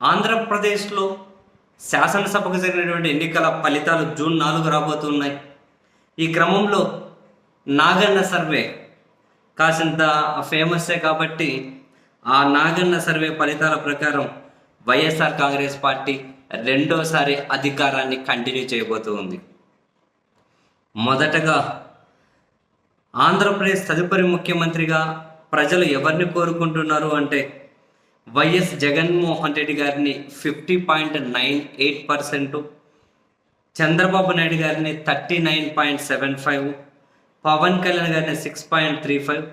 ఆంధ్రప్రదేశ్లో శాసనసభకు జరిగినటువంటి ఎన్నికల ఫలితాలు జూన్ నాలుగు రాబోతున్నాయి. ఈ క్రమంలో నాగన్న సర్వే కాసింత ఫేమస్సే కాబట్టి ఆ నాగన్న సర్వే ఫలితాల ప్రకారం వైఎస్ఆర్ కాంగ్రెస్ పార్టీ రెండోసారి అధికారాన్ని కంటిన్యూ చేయబోతూ ఉంది. మొదటగా ఆంధ్రప్రదేశ్ తదుపరి ముఖ్యమంత్రిగా ప్రజలు ఎవరిని కోరుకుంటున్నారు అంటే వైఎస్ జగన్మోహన్ రెడ్డి గారిని fifty point nine eight percent Chandrababu Naidu గారిని thirty nine point seven five Pawan Kalyan గారిని six point three five.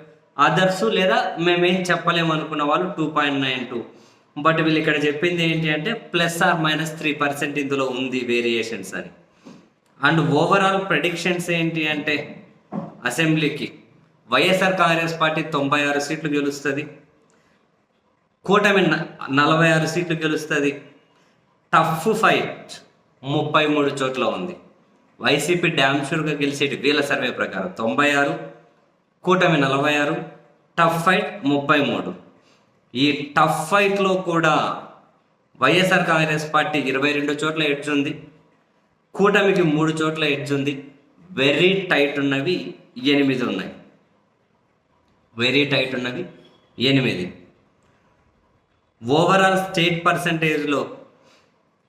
Others లేదా మేమేం చెప్పలేము అనుకున్న వాళ్ళు two point nine two. But వీళ్ళు ఇక్కడ చెప్పింది ఏంటి అంటే plus or minus three percent ఇందులో ఉంది వేరియేషన్స్ అని. అండ్ ఓవరాల్ ప్రెడిక్షన్స్ ఏంటి అంటే అసెంబ్లీకి. వైఎస్ఆర్ కాంగ్రెస్ పార్టీ తొంభై ఆరు సీట్లు గెలుస్తుంది. కూటమి న- నలభై ఆరు సీట్లు గెలుస్తుంది. టఫ్ ఫైట్ ముప్పై మూడు చోట్ల ఉంది. వైసీపీ డ్యామ్ షూర్గా గెలిచేటి వీళ్ళ సర్వే ప్రకారం తొంభై ఆరు కూటమి నలభై ఆరు టఫ్ ఫైట్ ముప్పై మూడు. ఈ టఫ్ ఫైట్లో కూడా వైఎస్ఆర్ కాంగ్రెస్ పార్టీ ఇరవై రెండు చోట్ల ఎడ్జ్ ఉంది. కూటమికి మూడు చోట్ల ఎడ్జ్ ఉంది. వెరీ టైట్ ఉన్నవి ఎనిమిది ఉన్నాయి. వెరీ టైట్ ఉన్నవి ఎనిమిది. ఓవరాల్ స్టేట్ పర్సంటేజ్లో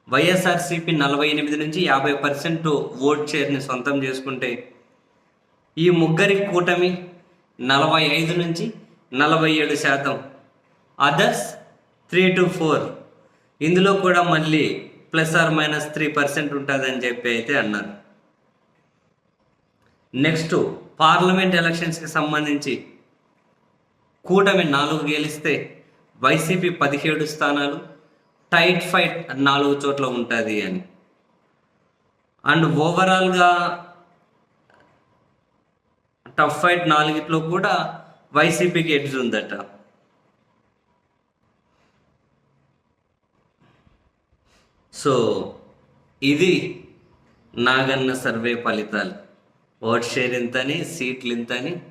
వైఎస్ఆర్సీపీ నలభై ఎనిమిది నుంచి యాభై పర్సెంట్ ఓట్ షేర్ని సొంతం చేసుకుంటే ఈ ముగ్గురి కూటమి నలభై ఐదు నుంచి నలభై ఏడు శాతం. అదర్స్ త్రీ టు ఫోర్ ఇందులో కూడా మళ్ళీ plus or minus three percent ఉంటుందని చెప్పి అయితే అన్నారు. నెక్స్ట్ పార్లమెంట్ ఎలక్షన్స్కి సంబంధించి కూటమి నాలుగు గెలిస్తే వైసీపీ పదిహేడు స్థానాలు టైట్ ఫైట్ నాలుగు చోట్ల ఉంటుంది అని. అండ్ ఓవరాల్గా టఫ్ ఫైట్ నాలుగిట్లో కూడా వైసీపీకి ఎడ్జ్ ఉందట. సో ఇది నాగన్న సర్వే ఫలితాలు. ఓట్ షేర్ ఇంతని సీట్లు ఇంతని.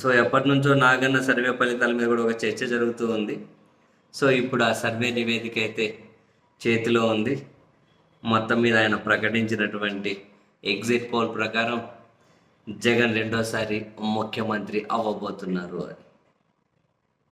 సో ఎప్పటి నుంచో నాగన్న సర్వే ఫలితాల మీద కూడా ఒక చర్చ జరుగుతూ ఉంది. సో ఇప్పుడు ఆ సర్వే నివేదిక అయితే చేతిలో ఉంది. మొత్తం మీద ఆయన ప్రకటించినటువంటి ఎగ్జిట్ పోల్ ప్రకారం జగన్ రెండోసారి ముఖ్యమంత్రి అవ్వబోతున్నారు అని.